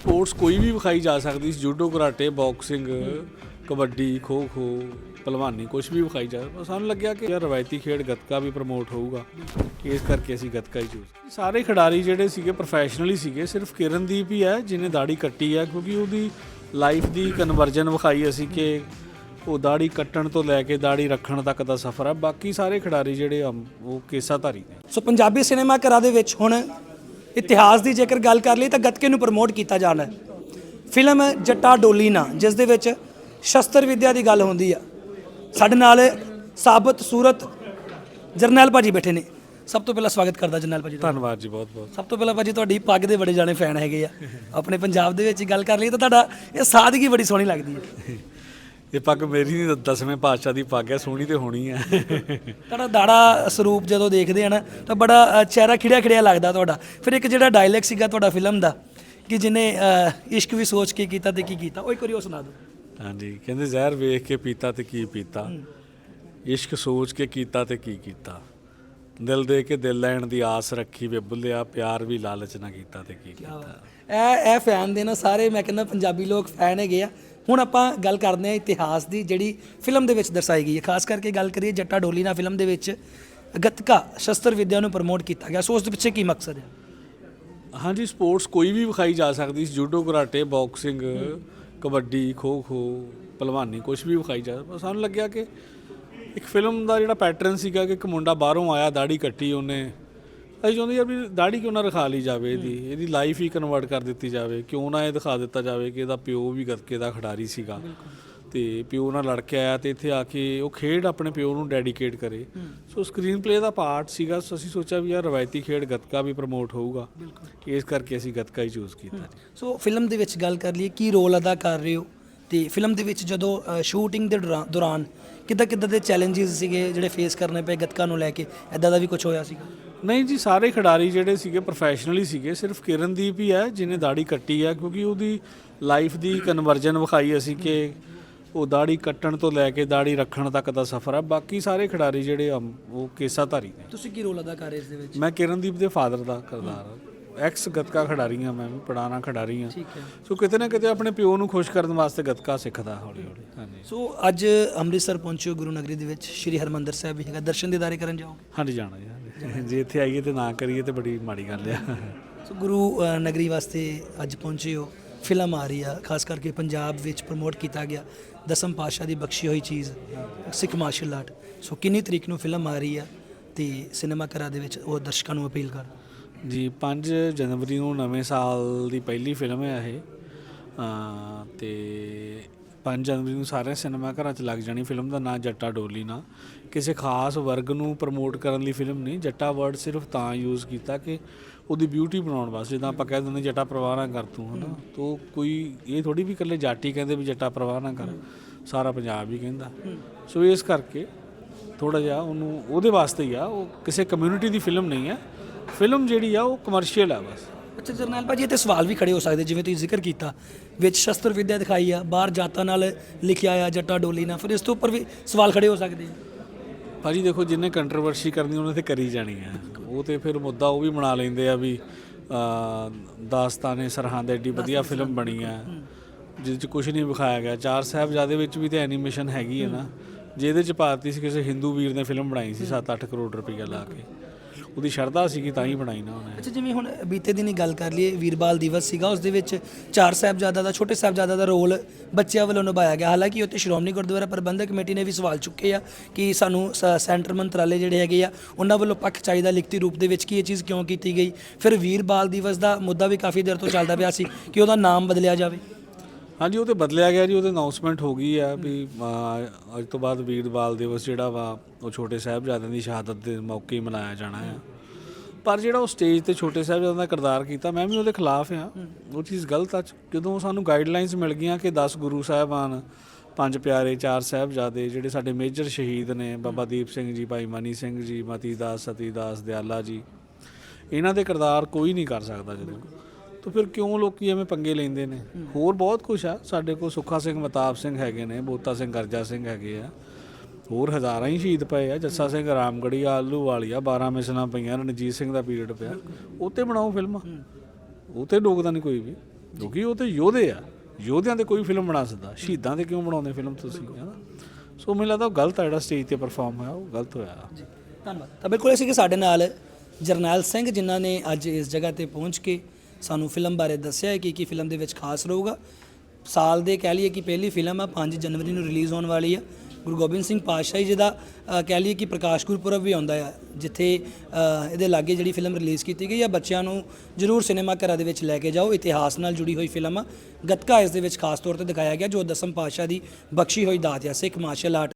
Sports ਕੋਈ ਵੀ ਵਿਖਾਈ ਜਾ ਸਕਦੀ ਸੀ judo karate boxing kabaddi kho kho ਪਹਿਲਵਾਨੀ ਕੁਝ ਵੀ ਵਿਖਾਈ ਜਾ ਪਰ ਸਾਨੂੰ ਲੱਗਿਆ ਕਿ ਯਾਰ ਰਵਾਇਤੀ ਖੇਡ ਗੱਤਕਾ ਵੀ ਪ੍ਰਮੋਟ ਹੋਊਗਾ। ਇਸ ਕਰਕੇ ਅਸੀਂ ਗੱਤਕਾ ਹੀ ਚੂਜ਼ ਸਾਰੇ ਖਿਡਾਰੀ ਜਿਹੜੇ ਸੀਗੇ ਪ੍ਰੋਫੈਸ਼ਨਲੀ ਸੀਗੇ ਸਿਰਫ ਕਿਰਨਦੀਪ ਹੀ ਹੈ ਜਿਹਨੇ ਦਾੜੀ ਕੱਟੀ ਹੈ ਕਿਉਂਕਿ ਉਹਦੀ ਲਾਈਫ ਦੀ ਕਨਵਰਜਨ ਵਿਖਾਈ ਅਸੀਂ ਕਿ ਉਹ ਦਾੜੀ ਕੱਟਣ ਤੋਂ ਲੈ ਕੇ ਦਾੜੀ ਰੱਖਣ ਤੱਕ ਦਾ ਸਫ਼ਰ ਹੈ। ਬਾਕੀ ਸਾਰੇ ਖਿਡਾਰੀ ਜਿਹੜੇ ਆ, ਉਹ ਕੇਸਾਧਾਰੀ ਨੇ। ਸੋ ਪੰਜਾਬੀ ਸਿਨੇਮਾ ਘਰਾਂ ਦੇ ਵਿੱਚ ਹੁਣ ਇਤਿਹਾਸ ਦੀ ਜੇਕਰ ਗੱਲ ਕਰ ਲਈ ਤਾਂ ਗੱਤਕੇ ਨੂੰ ਪ੍ਰਮੋਟ ਕੀਤਾ ਜਾਣਾ ਹੈ। ਫਿਲਮ ਜੱਟਾ ਡੋਲੀ ਨਾ ਜਿਸ ਦੇ ਵਿੱਚ ਸ਼ਸਤਰ ਵਿੱਦਿਆ ਦੀ ਗੱਲ ਹੁੰਦੀ ਆ। ਸਾਡੇ ਨਾਲ ਸਾਬਤ ਸੂਰਤ ਜਰਨੈਲ ਭਾਜੀ ਬੈਠੇ ਨੇ। ਸਭ ਤੋਂ ਪਹਿਲਾਂ ਸਵਾਗਤ ਕਰਦਾ ਜਰਨੈਲ ਭਾਜੀ ਦਾ ਧੰਨਵਾਦ ਜੀ ਬਹੁਤ ਬਹੁਤ। ਸਭ ਤੋਂ ਪਹਿਲਾਂ ਭਾਜੀ ਤੁਹਾਡੀ ਪੱਗ ਦੇ ਬੜੇ ਜਾਣੇ ਫੈਨ ਹੈਗੇ ਆ। ਆਪਣੇ ਪੰਜਾਬ ਦੇ ਵਿੱਚ ਗੱਲ ਕਰ ਲਈ ਤਾਂ ਤੁਹਾਡਾ ਇਹ ਸਾਦਗੀ ਬੜੀ ਸੋਹਣੀ ਲੱਗਦੀ ਹੈ। ਇਹ ਪੱਗ ਮੇਰੀ ਨਹੀਂ ਦਸਵੇਂ ਪਾਤਸ਼ਾਹ ਦੀ ਪੱਗ ਹੈ ਸੋਹਣੀ ਤੇ ਹੋਣੀ ਹੈ। ਤੁਹਾਡਾ ਦਾੜਾ ਸਰੂਪ ਜਦੋਂ ਦੇਖਦੇ ਆ ਨਾ ਤਾਂ ਬੜਾ ਚਿਹਰਾ ਖਿੜਿਆ ਖਿੜਿਆ ਲੱਗਦਾ ਤੁਹਾਡਾ। ਫਿਰ ਇੱਕ ਜਿਹੜਾ ਡਾਇਲੌਗ ਸੀਗਾ ਤੁਹਾਡਾ ਫਿਲਮ ਦਾ ਕਿ ਜਿਹਨੇ ਅ, ਇਸ਼ਕ ਵੀ ਸੋਚ ਕੇ ਕੀਤਾ ਤੇ ਕੀ ਕੀਤਾ ਉਹ ਇੱਕ ਵਾਰੀ ਉਹ ਸੁਣਾ ਦਿਓ। ਹਾਂਜੀ ਕਹਿੰਦੇ ਜ਼ਹਿਰ ਵੇਖ ਕੇ ਪੀਤਾ ਤੇ ਕੀ ਪੀਤਾ? ਇਸ਼ਕ ਸੋਚ ਕੇ ਕੀਤਾ ਤੇ ਕੀ ਕੀਤਾ? ਦਿਲ ਦੇ ਕੇ ਦਿਲ ਲੈਣ ਦੀ ਆਸ ਰੱਖੀ ਵੇ ਬੁੱਲਿਆ ਪਿਆਰ ਵੀ ਲਾਲਚ ਨਾ ਕੀਤਾ ਤੇ ਕੀ ਕੀਤਾ। ਇਹ ਇਹ ਫੈਨ ਦੇ ਨਾ ਸਾਰੇ ਮੈਂ ਕਹਿੰਦਾ ਪੰਜਾਬੀ ਲੋਕ ਫੈਨ ਹੈਗੇ ਆ। ਹੁਣ ਆਪਾਂ ਗੱਲ ਕਰਦੇ ਆ ਇਤਿਹਾਸ ਦੀ ਜਿਹੜੀ ਫਿਲਮ ਦੇ ਵਿੱਚ ਦਰਸਾਈ ਗਈ ਹੈ। ਖਾਸ ਕਰਕੇ ਗੱਲ ਕਰੀਏ ਜੱਟਾ ਡੋਲੀ ਨਾ ਫਿਲਮ ਦੇ ਵਿੱਚ ਗੱਤਕਾ ਸ਼ਸਤਰ ਵਿੱਦਿਆ ਨੂੰ ਪ੍ਰਮੋਟ ਕੀਤਾ ਗਿਆ। ਸੋ ਉਸ ਦੇ ਪਿੱਛੇ ਕੀ ਮਕਸਦ ਹੈ? ਹਾਂਜੀ ਸਪੋਰਟਸ ਕੋਈ ਵੀ ਵਿਖਾਈ ਜਾ ਸਕਦੀ ਸੀ। Judo karate boxing kabaddi kho kho ਪਹਿਲਵਾਨੀ ਕੁਝ ਵੀ ਵਿਖਾਈ ਜਾ ਸਾਨੂੰ ਲੱਗਿਆ ਕਿ ਇੱਕ ਫਿਲਮ ਦਾ ਜਿਹੜਾ ਪੈਟਰਨ ਸੀਗਾ ਕਿ ਇੱਕ ਮੁੰਡਾ ਬਾਹਰੋਂ ਆਇਆ ਦਾੜੀ ਕੱਟੀ ਉਹਨੇ। ਅਸੀਂ ਚਾਹੁੰਦੇ ਯਾਰ ਵੀ ਦਾੜੀ ਕਿਉਂ ਨਾ ਰਖਾ ਲਈ ਜਾਵੇ ਇਹਦੀ ਇਹਦੀ ਲਾਈਫ ਹੀ ਕਨਵਰਟ ਕਰ ਦਿੱਤੀ ਜਾਵੇ। ਕਿਉਂ ਨਾ ਇਹ ਦਿਖਾ ਦਿੱਤਾ ਜਾਵੇ ਕਿ ਇਹਦਾ ਪਿਓ ਵੀ ਗੱਤਕੇ ਦਾ ਖਿਡਾਰੀ ਸੀਗਾ। ਤੇ ਪਿਓ ਨਾਲ ਲੜ ਕੇ ਆਇਆ ਤੇ ਇੱਥੇ ਆ ਕੇ ਉਹ ਖੇਡ ਆਪਣੇ ਪਿਓ ਨੂੰ ਡੈਡੀਕੇਟ ਕਰੇ। ਸੋ ਸਕਰੀਨ ਪਲੇ ਦਾ ਪਾਰਟ ਸੀਗਾ ਸੋ ਅਸੀਂ ਸੋਚਿਆ ਵੀ ਯਾਰ ਰਵਾਇਤੀ ਖੇਡ ਗੱਤਕਾ ਵੀ ਪ੍ਰਮੋਟ ਹੋਊਗਾ। ਇਸ ਕਰਕੇ ਅਸੀਂ ਗੱਤਕਾ ਹੀ ਚੂਜ਼ ਕੀਤਾ ਸੋ ਫਿਲਮ ਦੇ ਵਿੱਚ ਗੱਲ ਕਰ ਲਈਏ ਕੀ ਰੋਲ ਅਦਾ ਕਰ ਰਹੇ ਹੋ? ਤੇ ਫਿਲਮ ਦੇ ਵਿੱਚ ਜਦੋਂ ਸ਼ੂਟਿੰਗ ਦੇ ਦੌਰਾ- ਦੌਰਾਨ ਕਿੱਦਾਂ ਕਿੱਦਾਂ ਦੇ ਚੈਲੰਜਸ ਸੀਗੇ ਜਿਹੜੇ ਫੇਸ ਕਰਨੇ ਪਏ ਗੱਤਕਾ ਨੂੰ ਲੈ ਕੇ? ਐਦਾਂ ਦਾ ਵੀ ਕੁਝ ਹੋਇਆ ਸੀਗਾ? ਨਹੀਂ ਜੀ ਸਾਰੇ ਖਿਡਾਰੀ ਜਿਹੜੇ ਸੀਗੇ ਪ੍ਰੋਫੈਸ਼ਨਲੀ ਸੀਗੇ ਸਿਰਫ ਕਿਰਨਦੀਪ ਹੀ ਹੈ ਜਿਹਨੇ ਦਾੜੀ ਕੱਟੀ ਹੈ ਕਿਉਂਕਿ ਉਹਦੀ ਲਾਈਫ ਦੀ ਕਨਵਰਜਨ ਵਿਖਾਈ ਅਸੀਂ ਕਿ ਉਹ ਦਾੜੀ ਕੱਟਣ ਤੋਂ ਲੈ ਕੇ ਦਾੜੀ ਰੱਖਣ ਤੱਕ ਦਾ ਸਫ਼ਰ ਹੈ। ਬਾਕੀ ਸਾਰੇ ਖਿਡਾਰੀ ਜਿਹੜੇ ਆ, ਉਹ ਕੇਸਾਧਾਰੀ ਨੇ। ਤੁਸੀਂ ਕੀ ਰੋਲ ਅਦਾ ਕਰ ਰਹੇ ਇਸ ਦੇ ਵਿੱਚ? ਮੈਂ ਕਿਰਨਦੀਪ ਦੇ ਫਾਦਰ ਦਾ ਕਰਦਾਰ ਹਾਂ। ਐਕਸ ਗੱਤਕਾ ਖਿਡਾਰੀ ਹਾਂ ਮੈਂ ਵੀ ਪੁਰਾਣਾ ਖਿਡਾਰੀ ਹਾਂ। ਠੀਕ ਹੈ। ਸੋ ਕਿਤੇ ਨਾ ਕਿਤੇ ਆਪਣੇ ਪਿਓ ਨੂੰ ਖੁਸ਼ ਕਰਨ ਵਾਸਤੇ ਗੱਤਕਾ ਸਿੱਖਦਾ ਹੌਲੀ ਹੌਲੀ। ਹਾਂਜੀ। ਸੋ ਅੱਜ ਅੰਮ੍ਰਿਤਸਰ ਪਹੁੰਚੋ ਗੁਰੂ ਨਗਰੀ ਦੇ ਵਿੱਚ ਸ਼੍ਰੀ ਹਰਮੰਦਰ ਸਾਹਿਬ ਵੀ ਹੈਗਾ। ਦਰਸ਼ਨ ਦੀਦਾਰੇ ਕਰਨ ਜਾਓਗੇ? ਹਾਂਜੀ ਜਾਣਾ ਜੀ। ਜੇ ਇੱਥੇ ਆਈਏ ਤੇ ਨਾ ਕਰੀਏ ਤੇ ਬੜੀ ਮਾੜੀ ਗੱਲ ਆ। ਸੋ ਗੁਰੂ ਨਗਰੀ ਵਾਸਤੇ ਅੱਜ ਪਹੁੰਚੇ ਹੋ। ਫਿਲਮ ਆ ਰਹੀ ਆ ਖਾਸ ਕਰਕੇ ਪੰਜਾਬ ਵਿੱਚ ਪ੍ਰਮੋਟ ਕੀਤਾ ਗਿਆ ਦਸਮ ਪਾਤਸ਼ਾਹ ਦੀ ਬਖਸ਼ੀ ਹੋਈ ਚੀਜ਼ ਸਿੱਖ ਮਾਰਸ਼ਲ ਆਰਟ ਸੋ ਕਿੰਨੀ ਤਰੀਕ ਨੂੰ ਫਿਲਮ ਆ ਰਹੀ ਆ ਤੇ ਸਿਨੇਮਾ ਘਰਾਂ ਦੇ ਵਿੱਚ ਉਹ ਦਰਸ਼ਕਾਂ ਨੂੰ ਅਪੀਲ ਕਰ। ਜੀ 5 ਜਨਵਰੀ ਨੂੰ ਨਵੇਂ ਸਾਲ ਦੀ ਪਹਿਲੀ ਫਿਲਮ ਹੈ ਇਹ। ਤੇ 5 ਜਨਵਰੀ ਨੂੰ ਸਾਰੇ ਸਿਨੇਮਾ ਘਰਾਂ 'ਚ ਲੱਗ ਜਾਣੀ ਫਿਲਮ ਦਾ ਨਾਂ ਜੱਟਾ ਡੋਲੀ ਨਾ ਕਿਸੇ ਖਾਸ ਵਰਗ ਨੂੰ ਪ੍ਰਮੋਟ ਕਰਨ ਲਈ ਫਿਲਮ ਨਹੀਂ ਜੱਟਾ ਵਰਡ ਸਿਰਫ ਤਾਂ ਯੂਜ਼ ਕੀਤਾ ਕਿ ਉਹਦੀ ਬਿਊਟੀ ਬਣਾਉਣ ਵਾਸਤੇ। ਜਿੱਦਾਂ ਆਪਾਂ ਕਹਿ ਦਿੰਦੇ ਜੱਟਾ ਪ੍ਰਵਾਹ ਨਾ ਕਰ ਤੂੰ ਹਨਾ? ਤੋ ਕੋਈ ਇਹ ਥੋੜੀ ਵੀ ਇਕੱਲੇ ਜਾਟੀ ਕਹਿੰਦੇ ਵੀ ਜੱਟਾ ਪ੍ਰਵਾਹ ਨਾ ਕਰ ਸਾਰਾ ਪੰਜਾਬ ਹੀ ਕਹਿੰਦਾ। ਸੋ ਇਸ ਕਰਕੇ ਥੋੜਾ ਜਿਹਾ ਉਹਨੂੰ ਉਹਦੇ ਵਾਸਤੇ ਹੀ ਆ ਉਹ ਕਿਸੇ ਕਮਿਊਨਿਟੀ ਦੀ ਫਿਲਮ ਨਹੀਂ ਹੈ। ਫਿਲਮ ਜਿਹੜੀ ਆ ਉਹ ਕਮਰਸ਼ੀਅਲ ਆ ਬਸ। ਅੱਛਾ ਜਰਨੈਲ ਭਾਜੀ ਤੇ ਸਵਾਲ ਵੀ ਖੜੇ ਹੋ ਸਕਦੇ ਜਿਵੇਂ ਤੁਸੀਂ ਜ਼ਿਕਰ ਕੀਤਾ ਵਿੱਚ ਸ਼ਸਤਰ ਵਿੱਦਿਆ ਦਿਖਾਈ ਆ ਬਾਹਰ ਜਾਤਾਂ ਨਾਲ ਲਿਖਿਆ ਆ ਜੱਟਾ ਡੋਲੀ ਨਾਲ ਫਿਰ ਇਸ ਤੋਂ ਉੱਪਰ ਵੀ ਸਵਾਲ ਖੜੇ ਹੋ ਸਕਦੇ ਆ। ਭਾਜੀ ਦੇਖੋ ਜਿੰਨੇ ਕੰਟਰੋਵਰਸੀ ਕਰਨੀ ਉਹਨੇ ਤੇ ਕਰੀ ਜਾਣੀ ਆ। ਉਹ ਤੇ ਫਿਰ ਮੁੱਦਾ ਉਹ ਵੀ ਬਣਾ ਲੈਂਦੇ ਆ ਵੀ ਅ, ਦਾਸਤਾਨੇ ਸਰਹੰਦ ਐਡੀ ਵਧੀਆ ਫਿਲਮ ਬਣੀ ਆ। ਜਿਹਦੇ ਚ ਕੁਝ ਨਹੀਂ ਵਿਖਾਇਆ ਗਿਆ। ਚਾਰ ਸਾਹਿਬਜ਼ਾਦੇ ਵਿੱਚ ਵੀ ਤੇ ਐਨੀਮੇਸ਼ਨ ਹੈਗੀ ਹੈ ਨਾ। ਜਿਹਦੇ ਚ ਭਾਰਤੀ ਸੀ ਕਿਸੇ ਹਿੰਦੂ ਵੀਰ ਨੇ ਫਿਲਮ ਬਣਾਈ ਸੀ 7-8 ਕਰੋੜ ਰੁਪਈਆ ਲਾ ਕੇ। ਉਹਦੀ ਸ਼ਰਧਾ ਸੀਗੀ ਤਾਂ ਹੀ ਬਣਾਈ ਨਾ ਉਹਨੇ। ਅੱਛਾ, ਜਿਵੇਂ ਹੁਣ ਬੀਤੇ ਦਿਨੀ ਗੱਲ ਕਰ ਲਈਏ, ਵੀਰਬਾਲ ਦਿਵਸ ਸੀਗਾ, ਉਸ ਦੇ ਵਿੱਚ ਚਾਰ ਸਾਹਿਬਜ਼ਾਦਾ ਦਾ, ਛੋਟੇ ਸਾਹਿਬਜ਼ਾਦਾ ਦਾ ਰੋਲ ਬੱਚਿਆਂ ਵੱਲੋਂ ਨਿਭਾਇਆ ਗਿਆ। ਹਾਲਾਂਕਿ ਉੱਥੇ ਸ਼੍ਰੋਮਣੀ ਗੁਰਦੁਆਰਾ ਪ੍ਰਬੰਧਕ ਕਮੇਟੀ ਨੇ ਵੀ ਸਵਾਲ ਚੁੱਕੇ ਆ ਕਿ ਸਾਨੂੰ ਸ- ਸੈਂਟਰ ਮੰਤਰਾਲੇ ਜਿਹੜੇ ਹੈਗੇ ਆ, ਉਹਨਾਂ ਵੱਲੋਂ ਪੱਖ ਚਾਹੀਦਾ ਲਿਖਤੀ ਰੂਪ ਦੇ ਵਿੱਚ ਕਿ ਇਹ ਚੀਜ਼ ਕਿਉਂ ਕੀਤੀ ਗਈ? ਫਿਰ ਵੀਰਬਾਲ ਦਿਵਸ ਦਾ ਮੁੱਦਾ ਵੀ ਕਾਫੀ ਦੇਰ ਤੋਂ ਚੱਲਦਾ ਪਿਆ ਸੀ ਕਿ ਉਹਦਾ ਨਾਮ ਬਦਲਿਆ ਜਾਵੇ। ਹਾਂਜੀ ਉਹ ਤੇ ਬਦਲਿਆ ਗਿਆ ਜੀ ਉਹਦੇ ਅਨਾਉਂਸਮੈਂਟ ਹੋ ਗਈ ਆ ਵੀ ਅ, ਅੱਜ ਤੋਂ ਬਾਅਦ ਵੀਰਬਾਲ ਦਿਵਸ ਜਿਹੜਾ ਵਾ ਉਹ ਛੋਟੇ ਸਾਹਿਬਜ਼ਾਦਿਆਂ ਦੀ ਸ਼ਹਾਦਤ ਦੇ ਮੌਕੇ ਹੀ ਮਨਾਇਆ ਜਾਣਾ ਆ। ਪਰ ਜਿਹੜਾ ਉਹ ਸਟੇਜ ਤੇ ਛੋਟੇ ਸਾਹਿਬਜ਼ਾਦਿਆਂ ਦਾ ਕਿਰਦਾਰ ਕੀਤਾ ਮੈਂ ਵੀ ਉਹਦੇ ਖਿਲਾਫ ਆ। ਉਹ ਚੀਜ਼ ਗਲਤ ਆ ਜਦੋਂ ਸਾਨੂੰ ਗਾਈਡਲਾਈਨਸ ਮਿਲ ਗਈਆਂ ਕਿ 10 ਗੁਰੂ ਸਾਹਿਬਾਨ ਪੰਜ ਪਿਆਰੇ ਚਾਰ ਸਾਹਿਬਜ਼ਾਦੇ ਜਿਹੜੇ ਸਾਡੇ ਮੇਜਰ ਸ਼ਹੀਦ ਨੇ ਬਾਬਾ ਦੀਪ ਸਿੰਘ ਜੀ ਭਾਈ ਮਨੀ ਸਿੰਘ ਜੀ ਮਤੀ ਦਾਸ ਸਤੀ ਦਾਸ ਦਿਆਲਾ ਜੀ ਇਹਨਾਂ ਦੇ ਕਿਰਦਾਰ ਕੋਈ ਨਹੀਂ ਕਰ ਸਕਦਾ ਜਦੋਂ। ਤਾਂ ਫਿਰ ਕਿਉਂ ਲੋਕੀ ਐਵੇਂ ਪੰਗੇ ਲੈਂਦੇ ਨੇ? ਹੋਰ ਬਹੁਤ ਕੁਝ ਆ। ਸਾਡੇ ਕੋਲ ਸੁੱਖਾ ਸਿੰਘ ਮਤਾਬ ਸਿੰਘ ਹੈਗੇ ਨੇ ਬੋਤਾ ਸਿੰਘ ਗਰਜਾ ਸਿੰਘ ਹੈਗੇ ਆ। ਹੋਰ ਹਜ਼ਾਰਾਂ ਹੀ ਸ਼ਹੀਦ ਪਏ ਆ। ਜੱਸਾ ਸਿੰਘ ਰਾਮਗੜੀ ਆਲੂ ਵਾਲੀਆ 12 ਮਿਸਲਾਂ ਪਈਆਂ ਰਣਜੀਤ ਸਿੰਘ ਦਾ ਪੀਰੀਅਡ ਪਿਆ। ਉਹ ਤੇ ਬਣਾਓ ਫਿਲਮਾਂ। ਉਹ ਤੇ ਡੋਕਦਾ ਨਹੀਂ ਕੋਈ ਵੀ ਕਿਉਂਕਿ ਉਹ ਤੇ ਯੋਧੇ ਆ। ਯੋਧਿਆਂ ਤੇ ਕੋਈ ਫਿਲਮ ਬਣਾ ਸਕਦਾ। ਸ਼ਹੀਦਾਂ ਤੇ ਕਿਉਂ ਬਣਾਉਂਦੇ ਫਿਲਮ ਤੁਸੀਂ ਹੈਨਾ ਸੋ ਮੈਨੂੰ ਲੱਗਦਾ ਉਹ ਗਲਤ ਆ ਜਿਹੜਾ ਸਟੇਜ ਤੇ ਪਰਫਾਰਮ ਹੋਇਆ ਉਹ ਗਲਤ ਹੋਇਆ। ਜੀ ਧੰਨਵਾਦ। ਤਾਂ ਬਿਲਕੁਲ ਅਸੀਂ ਕਿ ਸਾਡੇ ਨਾਲ ਜਰਨੈਲ ਸਿੰਘ ਜਿਨ੍ਹਾਂ ਨੇ ਅੱਜ ਇਸ ਜਗ੍ਹਾ ਤੇ ਪਹੁੰਚ ਕੇ ਸਾਨੂੰ ਫਿਲਮ ਬਾਰੇ ਦੱਸਿਆ ਹੈ ਕਿ ਕੀ ਫਿਲਮ ਦੇ ਵਿੱਚ ਖਾਸ ਰਹੂਗਾ ਸਾਲ ਦੇ ਕਹਿ ਲਈਏ ਕਿ ਪਹਿਲੀ ਫਿਲਮ ਆ 5 ਜਨਵਰੀ ਨੂੰ ਰਿਲੀਜ਼ ਹੋਣ ਵਾਲੀ ਆ। ਗੁਰੂ ਗੋਬਿੰਦ ਸਿੰਘ ਪਾਤਸ਼ਾਹ ਜੀ ਦਾ ਕਹਿ ਲਈਏ ਕਿ ਪ੍ਰਕਾਸ਼ ਗੁਰਪੁਰਬ ਵੀ ਆਉਂਦਾ ਆ, ਜਿੱਥੇ ਇਹਦੇ ਲਾਗੇ ਜਿਹੜੀ ਫਿਲਮ ਰਿਲੀਜ਼ ਕੀਤੀ ਗਈ ਆ, ਬੱਚਿਆਂ ਨੂੰ ਜਰੂਰ ਸਿਨੇਮਾ ਘਰਾਂ ਦੇ ਵਿੱਚ ਲੈ ਕੇ ਜਾਓ। ਇਤਿਹਾਸ ਨਾਲ ਜੁੜੀ ਹੋਈ ਫਿਲਮ ਆ। ਗੱਤਕਾ ਇਸ ਦੇ ਵਿੱਚ ਖਾਸ ਤੌਰ ਤੇ ਦਿਖਾਇਆ ਗਿਆ, ਜੋ ਦਸਮ ਪਾਤਸ਼ਾਹ ਦੀ ਬਖਸ਼ੀ ਹੋਈ ਦਾਤ ਆ, ਸਿੱਖ ਮਾਰਸ਼ਲ ਆਰਟ